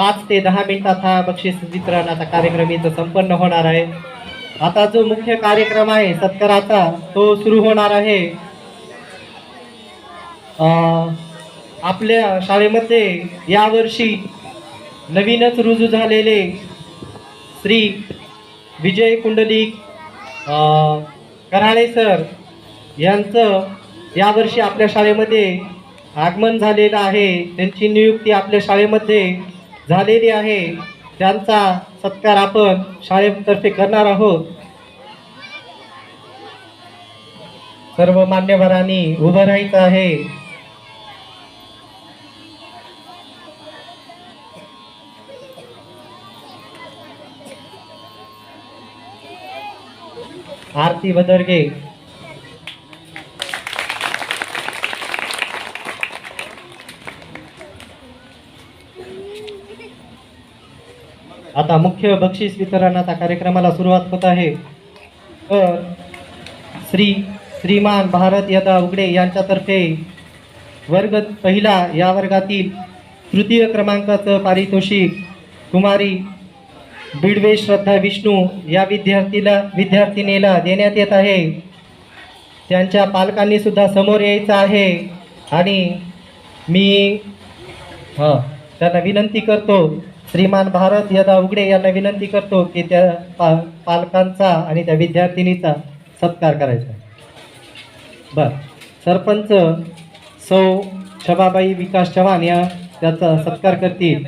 पाच ते दहा मिनिटात हा बक्षीस वितरणाचा कार्यक्रम इथं संपन्न होणार आहे. आता जो मुख्य कार्यक्रम आहे सत्काराचा तो सुरू होणार आहे. आपल्या शाळेमध्ये यावर्षी नवीनच रुजू झालेले श्री विजय कुंडलिक कराळे सर यांचं यावर्षी आपल्या शाळेमध्ये आगमन झालेलं आहे. त्यांची नियुक्ती आपल्या शाळेमध्ये झालेली आहे. त्यांचा सत्कार आपण शाळेतर्फे करणार आहोत. सर्व मान्यवरांनी उभं राहायचं आहे. आरती बदरगे आता मुख्य बक्षीस वितरणाचा कार्यक्रमाला सुरुवात होत आहे. तर श्री श्रीमान भारत यदा उगडे यांच्यातर्फे वर्ग पहिला या वर्गातील तृतीय क्रमांकाचं पारितोषिक कुमारी बिडवे श्रद्धा विष्णू या विद्यार्थीला विद्यार्थिनीला देण्यात येत आहे. त्यांच्या पालकांनी सुद्धा समोर यायचं आहे आणि मी हां त्यांना विनंती करतो श्रीमान भारत यदा उघडे यांना विनंती करतो की त्या पा पालकांचा आणि त्या विद्यार्थिनीचा सत्कार करायचा. बर. सरपंच सौ शबाबाई विकास चव्हाण या त्याचा सत्कार करतील.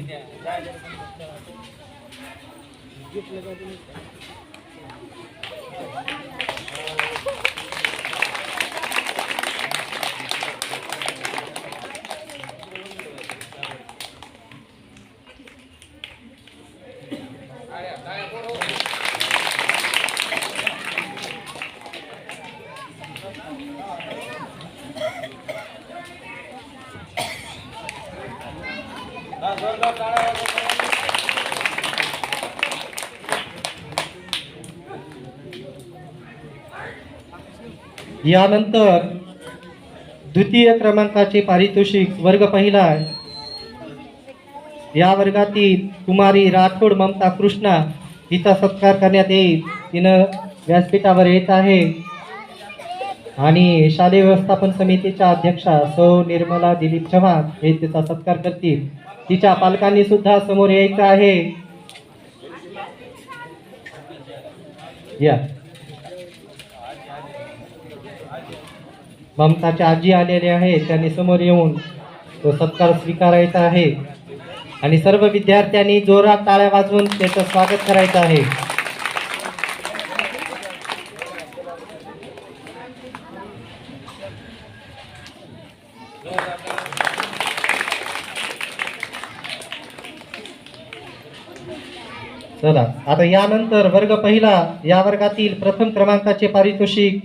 यानंतर द्वितीय क्रमांकाचे पारितोषिक वर्ग पहिला या वर्गातील कुमारी राठोड ममता कृष्णा हिचा सत्कार करण्यात येईल. तिनं व्यासपीठावर येत आहे. आणि शालेय व्यवस्थापन समितीच्या अध्यक्षा सौ निर्मला दिलीप चव्हाण हे तिचा सत्कार करतील. तिच्या पालकांनी सुद्धा समोर यायचं आहे. या. ममताच्या आजी आलेले आहे त्यांनी समोर येऊन तो सत्कार स्वीकारायचा आहे. आणि सर्व विद्यार्थ्यांनी जोरात टाळ्या वाजवून त्याचं स्वागत करायचं आहे. चला आता यानंतर वर्ग पहिला या वर्गातील प्रथम क्रमांकाचे पारितोषिक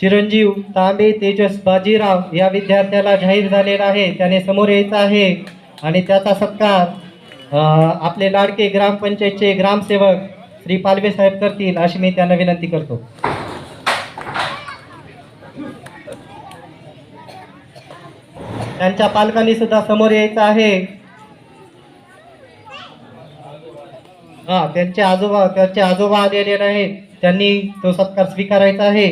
चिरंजीव तांबे तेजस बाजीराव या विद्यार्थ्याला जाहीर झालेला आहे. त्याने समोर यायचं आहे. आणि त्याचा सत्कार आपले लाडके ग्रामपंचायतचे ग्रामसेवक श्री पालवे साहेब करतील अशी मी त्यांना विनंती करतो. त्यांच्या पालकांनी सुद्धा समोर यायचं आहे. हा त्यांचे आजोबा त्यांचे आजोबा आलेले आहेत त्यांनी तो सत्कार स्वीकारायचा आहे.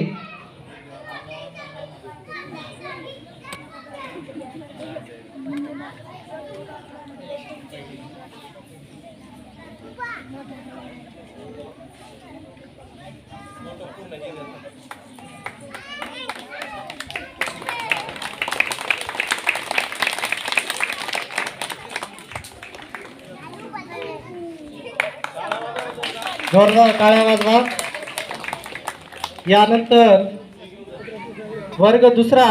जोरदार काळ्या वाजवा यानंतर वर्ग दुसरा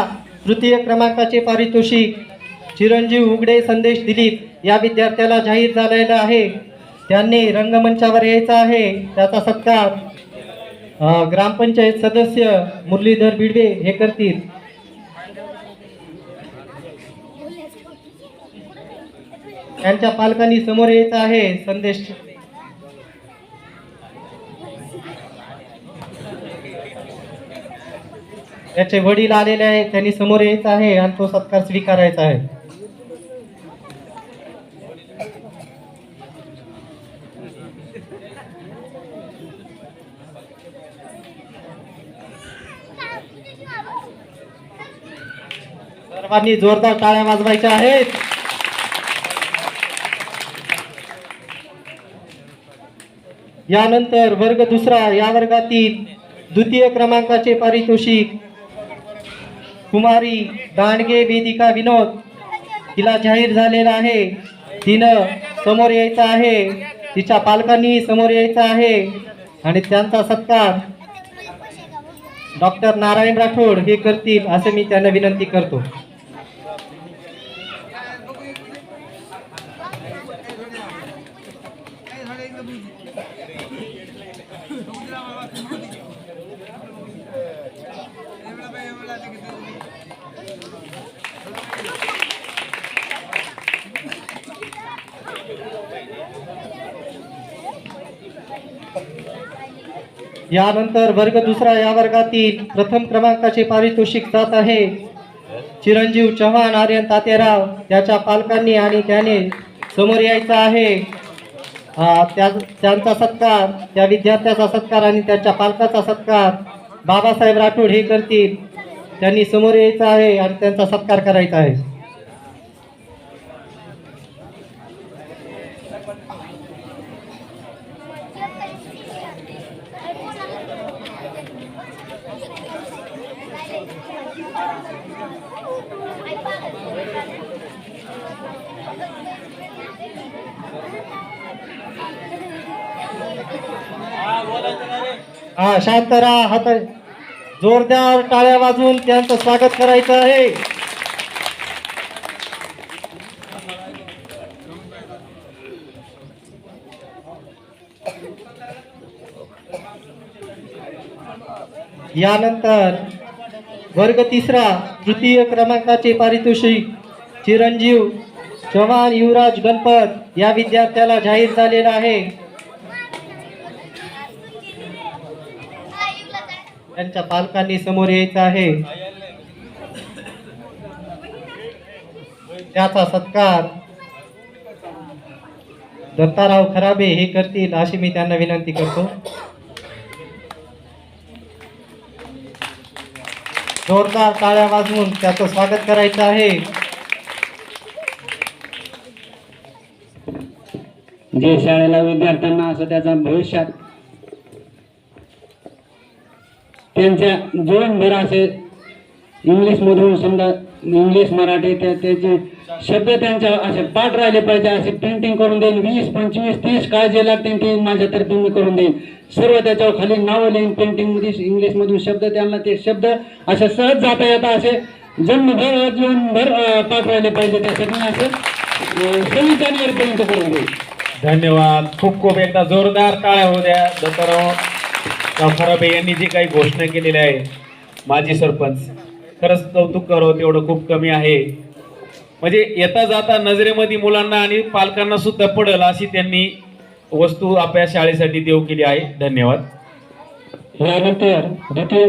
तृतीय क्रमांकाचे पारितोषिक चिरंजीव उगडे संदेश दिलीप या विद्यार्थ्याला जाहीर झालेला आहे. त्यांनी रंगमंचावर यायचा आहे. त्याचा सत्कार ग्रामपंचायत सदस्य मुरलीधर बिडवे हे करतील. त्यांच्या पालकांनी समोर यायचं आहे. संदेश त्याचे वडील आलेले आहेत त्यांनी समोर यायचं आहे आणि तो सत्कार स्वीकारायचा आहे. सर्वांनी जोरदार टाळ्या वाजवायच्या आहेत. यानंतर वर्ग दुसरा या वर्गातील द्वितीय क्रमांकाचे पारितोषिक कुमारी दांडगे वेदिका विनोद. तिला जाहीर झालेला आहे. तिनं समोर यायचं आहे. तिच्या पालकांनी समोर यायचं आहे. आणि त्यांचा सत्कार डॉक्टर नारायण राठोड हे करतील असं मी त्यांना विनंती करतो. यानंतर वर्ग दुसरा या वर्गातील प्रथम क्रमांकाचे पारितोषिक जात आहे. चिरंजीव चव्हाण आर्यन तातेराव त्याच्या पालकांनी आणि त्याने समोर यायचं आहे. त्या त्यांचा सत्कार त्या विद्यार्थ्याचा सत्कार आणि त्याच्या पालकाचा सत्कार बाबासाहेब राठोड हे करतील. त्यांनी समोर यायचं आहे आणि त्यांचा सत्कार करायचा आहे. हा शांत राहा हात जोरदार टाळ्या वाजून त्यांचं स्वागत करायचं आहे. यानंतर वर्ग तिसरा तृतीय क्रमांकाचे पारितोषिक चिरंजीव चव्हाण युवराज गणपत या विद्यार्थ्याला जाहीर झालेला आहे. त्यांच्या पालकांनी समोर यायचं आहे. त्याचा सत्कार दत्ताराव खराबे हे करतील अशी मी त्यांना विनंती करतो. जोरदार टाळ्या वाजवून त्याचं स्वागत करायचं आहे. जे शाळेला विद्यार्थ्यांना असं त्याचा भविष्यात त्यांच्या जीवनभर असे इंग्लिशमधून समजा इंग्लिश मराठी त्या त्याचे शब्द त्यांच्या असे पाठ राहिले पाहिजे असे पेंटिंग करून देईन. वीस पंचवीस तीस काय जे लागतील ते माझ्यातर्फे मी करून देईन. सर्व त्याच्यावर खाली नावं लिहिन पेंटिंगमध्ये इंग्लिशमधून शब्द त्यांना ते शब्द असे सहज जाता येता असे जन्मभर जीवनभर पाठ राहिले पाहिजे. त्यासाठी असं अं, सव्वीस जानेवारीपर्यंत करून देईन. धन्यवाद. खूप खूप एकदा जोरदार काळ्या होऊ द्या. दत्ताराव यांनी जी काही घोषणा केलेली आहे माजी सरपंच खरंच कौतुक करावं तेवढं खूप कमी आहे. म्हणजे येता जाता नजरेमध्ये मुलांना आणि पालकांना सुद्धा पडेल अशी त्यांनी वस्तू आपल्या शाळेसाठी देऊ केली आहे. धन्यवाद. यानंतर द्वितीय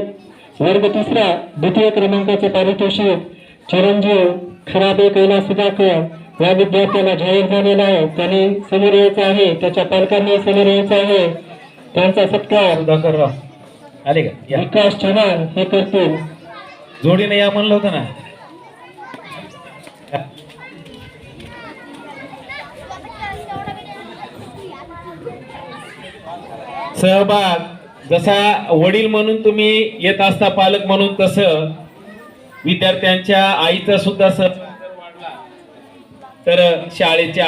वर्ग तिसरा द्वितीय क्रमांकाचे पारितोषिक चिरंजीव खराबे कैलास सुधाकर या विद्यार्थ्याला जाहीर झालेला आहे. त्यांनी समोर यायचं आहे त्याच्या पालकांनी समोर यायचं आहे. त्यांचा सत्कार राव आले का? या. विकास चव्हाण हे करतील. जोडीने या म्हणलं होतं ना. सहभाग जसा वडील म्हणून तुम्ही येत असता पालक म्हणून तसं विद्यार्थ्यांच्या आईचा सुद्धा सहभाग वाढला. तर शाळेच्या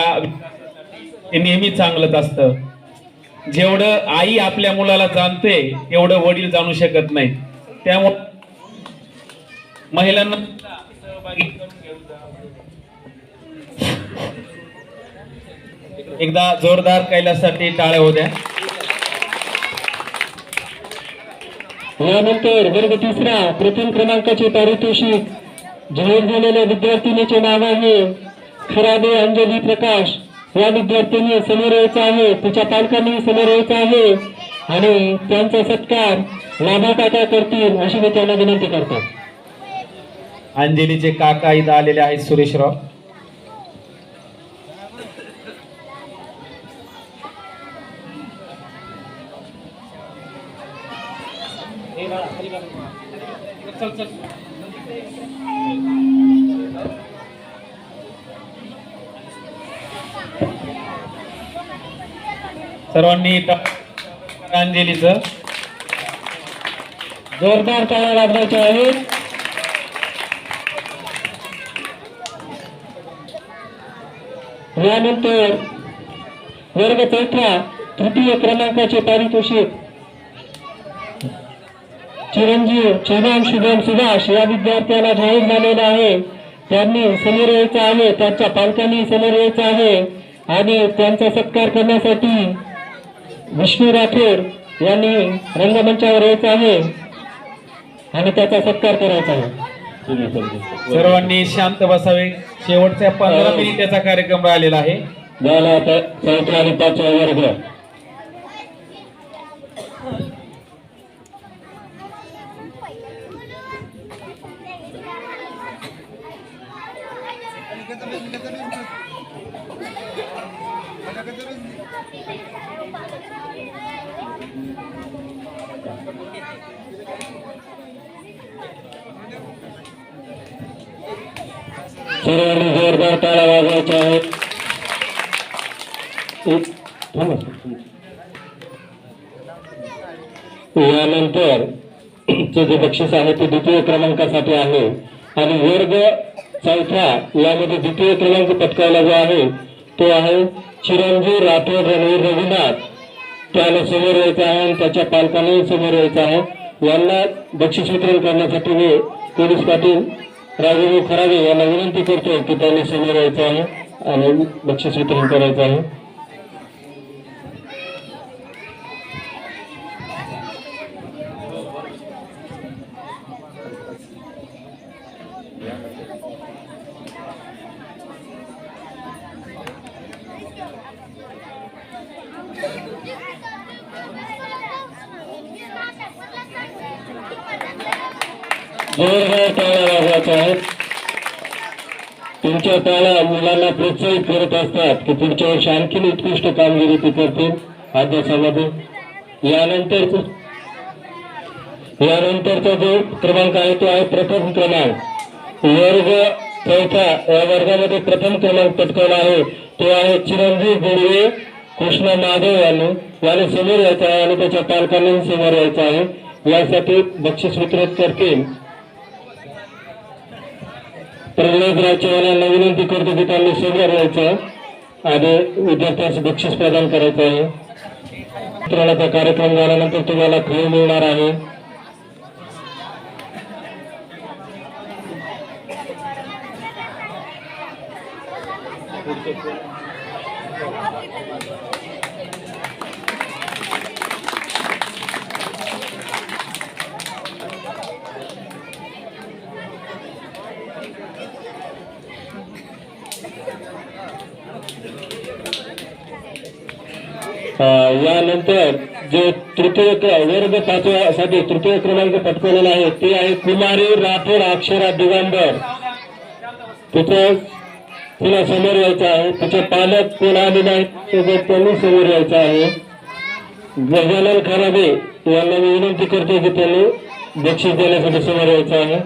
हे नेहमी चांगलंच असतं. जेवढं आई आपल्या मुलाला जाणते तेवढं वडील जाणू शकत नाही त्यामुळे महिलांना सहभागी एकदा जोरदार कैलासाठी टाळ्या होत्या. यानंतर वर्ग तिसरा प्रथम क्रमांकाचे पारितोषिक जाहीर झालेल्या विद्यार्थिनीचे नाव आहे खराबे अंजली प्रकाश. या विद्यार्थ्यांनी समोर यायचं आहे तिच्या पालकांनी समोर यायचं आहे आणि त्यांचा सत्कार लाभाकाका करतील अशी मी त्यांना विनंती करतो. अंजलीचे काका इथं आलेले आहेत सुरेशराव. सर्वांनी अंजलीचं जोरदार टाळ्या वाजवायच्या आहेत. यानंतर वर्ग चौथा तृतीय क्रमांकाचे पारितोषिक चिरंजीव छगन शुभम सुभाष या विद्यार्थ्याला जाहीर झालेला आहे. त्यांनी समोर यायचं आहे त्यांच्या पालकांनी समोर यायचं आहे आणि त्यांचा सत्कार करण्यासाठी विष्णू राठोड यांनी रंगमंचावर यायचं आहे आणि त्याचा सत्कार करायचा आहे. सर्वांनी शांत बसावे. शेवटच्या पंधरा मिनिटाचा कार्यक्रम राहिलेला आहे. झाला आता चौथा आणि पाचवा वर्ग. सर्वांनी जोरदार ताला वाजवायचा आहे यानंतर चे जे बक्षीस आहे ते द्वितीय क्रमांकासाठी आहे. आणि वर्ग चौथा यामध्ये द्वितीय क्रमांक पटकावला जो आहे तो आहे चिरंजीव राठोड रणवीर रघुनाथ. त्याला समोर यायचं आहे आणि त्याच्या पालकांनाही समोर यायचं आहे. यांना बक्षीस वितरण करण्यासाठी मी पोलीस पाटील राजू खराबे यांना विनंती करतो की त्यांनी समोर यायचं आहे आणि बक्षीस वितरण करायचं आहे जोरदार टाळ्या वाजवायच्या आहेत तुमच्या टाळ्या मुलांना प्रोत्साहित करत असतात की पुढच्या वर्षी आणखीन उत्कृष्ट कामगिरी ते करतील. अभ्यासामध्ये यानंतर यानंतरचा जो क्रमांक आहे तो आहे प्रथम क्रमांक. वर्ग चौथा या वर्गामध्ये प्रथम क्रमांक पटकावला आहे. तो आहे चिरंजीव गोडवे कृष्ण माधव यांनी याने समोर यायचं आहे आणि त्याच्या पालकांनी समोर यायचं आहे. यासाठी बक्षीस वितरित करतील. प्रल्हाद राजचव्हाणांना विनंती करतो की त्यांनी समोर यायचं आणि विद्यार्थ्यांस बक्षीस प्रदान करायचं आहे. वितरणाचा कार्यक्रम झाल्यानंतर तुम्हाला खेळ मिळणार आहे अं, यानंतर जे तृतीय वर्ग पाचव्यासाठी तृतीय क्रमांक पटकवलेला आहे ते आहे कुमारी राठोड अक्षरा दिगंबर. तिथं तिला समोर यायचं आहे. तिचे पालक कोण आले नाहीत सोबत त्यांनी समोर यायचं आहे. गजानन खराबे यांना मी विनंती करतो की त्यांनी बक्षीस देण्यासाठी समोर यायचं आहे.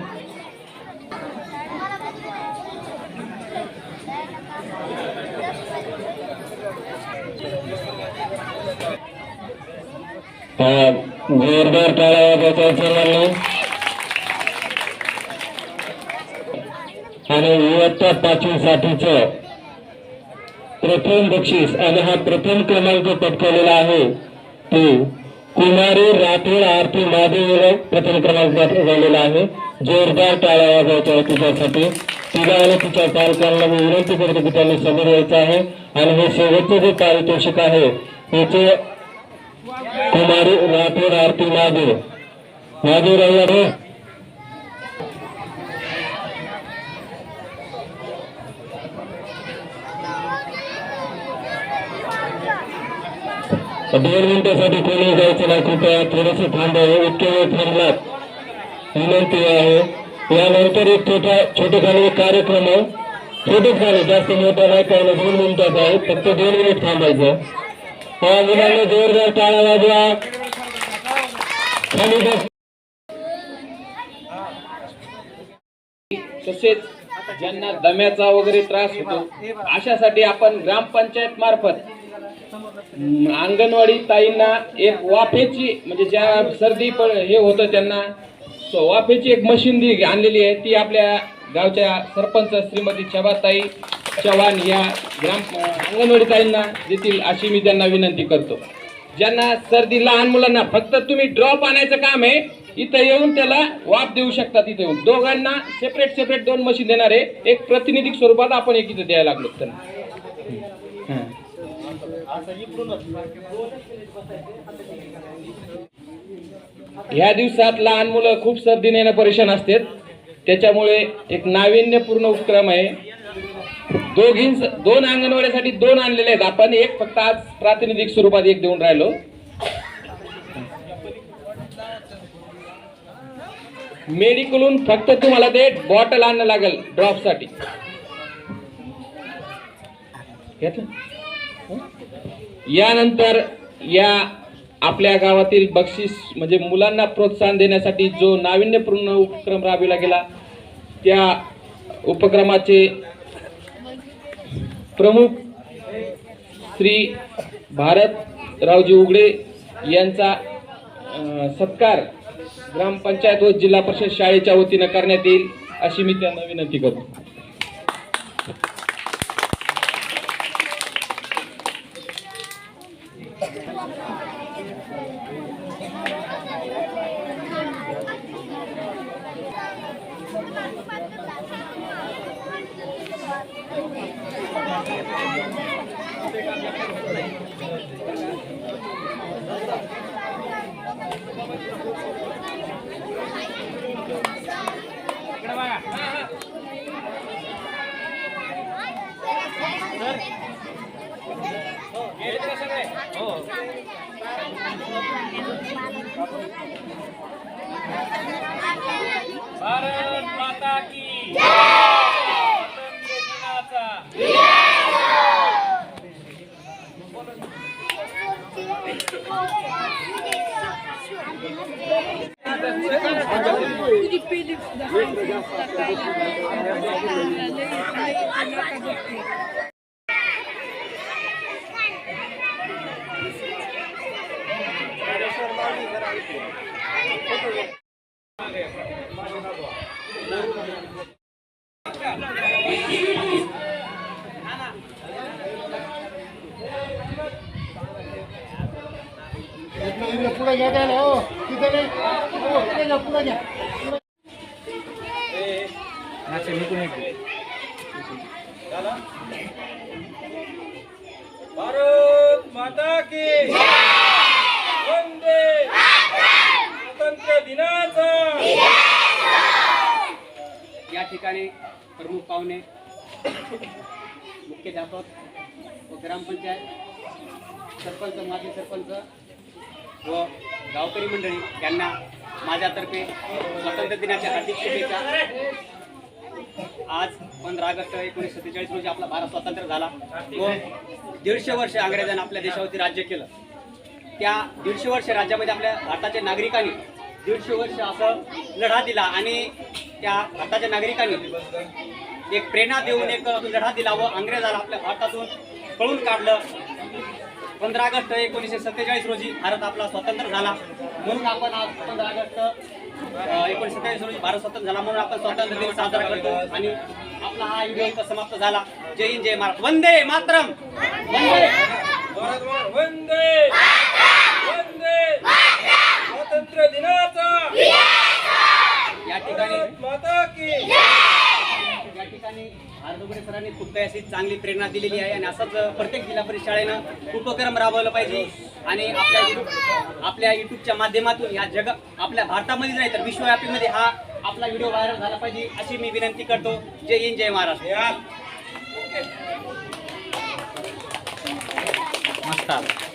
जोरदार टाळ्या वाजवायच्या सर्वांना आणि इयत्ता पाचवी साठीचं प्रथम बक्षीस आणि हा प्रथम क्रमांक पटकावलेला आहे ते कुमारी राठोड आरती महादेव प्रथम क्रमांक पटकावलेला आहे. जोरदार टाळ्या वाजवायच्या तिच्यासाठी. तिला आणि तिच्या पालकांना मी विनंती करतो की त्यांनी समोर यायचं आहे. आणि हे शेवटचं जे पारितोषिक आहे याचे कुमारी राठोड आरती महादेव महादेव राहिला दोन मिनिटासाठी कोणी जायचं नाही कृपया थोडस थांबावं इतके वेळ थांबलात विनंती आहे यानंतर एक छोटा छोटेखानी एक कार्यक्रम आहे छोटेच खाली जास्त मोठा नाही कारण दोन मिनिटाचा आहे फक्त दोन मिनिट थांबायचं त्या मुलांना जोरदार टाळा वाजवा. खाली बस. तसेच ज्यांना दम्याचा वगैरे त्रास होतो अशासाठी आपण ग्रामपंचायत मार्फत अंगणवाडी ताईंना एक वाफेची म्हणजे ज्या सर्दी पण हे होतं त्यांना वाफेची एक मशीन आणलेली आहे. ती आपल्या गावच्या सरपंच श्रीमती शबाताई चव्हाण या ग्राम अं, अंगणवाडी ताईंना देतील अशी मी त्यांना विनंती करतो. ज्यांना सर्दी लहान मुलांना फक्त तुम्ही ड्रॉप आणायचं काम आहे इथं येऊन त्याला वाफ देऊ शकतात इथं येऊन. दोघांना सेपरेट सेपरेट दोन मशीन देणार आहे एक प्रतिनिधिक स्वरूपात आपण एक इथं द्यायला लागलो त्यांना. ह्या दिवसात लहान मुलं खूप सर्दीने परेशान असतात. त्याच्यामुळे एक नाविन्यपूर्ण उपक्रम आहे. दोघी दोन अंगणवाडीसाठी दोन आणलेले आहेत. आपण एक फक्त आज प्रातिनिधिक स्वरूपात एक देऊन राहिलो. मेडिकलून फक्त तुम्हाला ते बॉटल आणणं लागेल ड्रॉपसाठी यानंतर या आपल्या गावातील बक्षीस म्हणजे मुलांना प्रोत्साहन देण्यासाठी जो नाविन्यपूर्ण उपक्रम राबविला गेला त्या उपक्रमाचे प्रमुख श्री भारत रावजी उगडे यांचा सत्कार ग्रामपंचायत व जिल्हा परिषद शाळेच्या वतीनं करण्यात येईल अशी मी त्यांना विनंती करतो भारत माता की स्वातंत्र्य दिनाचा तुझी पहिली भारत माता की वंदे स्वातंत्र्य दिनाचा. या ठिकाणी प्रमुख पाहुणे मुख्याध्यापक व ग्रामपंचायत सरपंच माजी सरपंच व गावकरी मंडळी यांना माझ्यातर्फे स्वातंत्र्य दिनाच्या हार्दिक शुभेच्छा. आज पंधरा ऑगस्ट एकोणीसशे सत्तेचाळीस रोजी आपला भारत स्वतंत्र झाला व दीडशे वर्ष अंग्रेजांनी आपल्या देशावरती राज्य केलं. त्या दीडशे वर्ष राज्यामध्ये आपल्या भारताच्या नागरिकांनी दीडशे वर्ष असं लढा दिला आणि त्या भारताच्या नागरिकांनी एक प्रेरणा देऊन एक लढा दिला व अंग्रेजाला आपल्या भारतातून पळून काढलं. पंधरा ऑगस्ट एकोणीसशे सत्तेचाळीस रोजी भारत आपला स्वतंत्र झाला. म्हणून आपण आज पंधरा ऑगस्ट एकोणीसशे सत्तेचाळीस रोजी भारत स्वतंत्र झाला. म्हणून आपण स्वातंत्र्य दिन साजरा करतो. आणि आपला हा व्हिडिओ समाप्त झाला. जय हिंद जय महाराष्ट्र. वंदे मातरम! वंदे! वंदे! वंदे! स्वातंत्र्य दिनाचा या ठिकाणी माता की या ठिकाणी आरदुगडे सरांनी खूप काही अशी चांगली प्रेरणा दिलेली आहे आणि असंच प्रत्येक जिल्हा परिषद शाळेनं उपक्रम राबवलं पाहिजे. आणि आपल्या आपल्या युट्यूबच्या माध्यमातून या जग आपल्या भारतामध्येच नाही तर विश्वव्यापीमध्ये हा आपला व्हिडिओ व्हायरल झाला पाहिजे अशी मी विनंती करतो. जय हिंद जय महाराष्ट्र. नमस्कार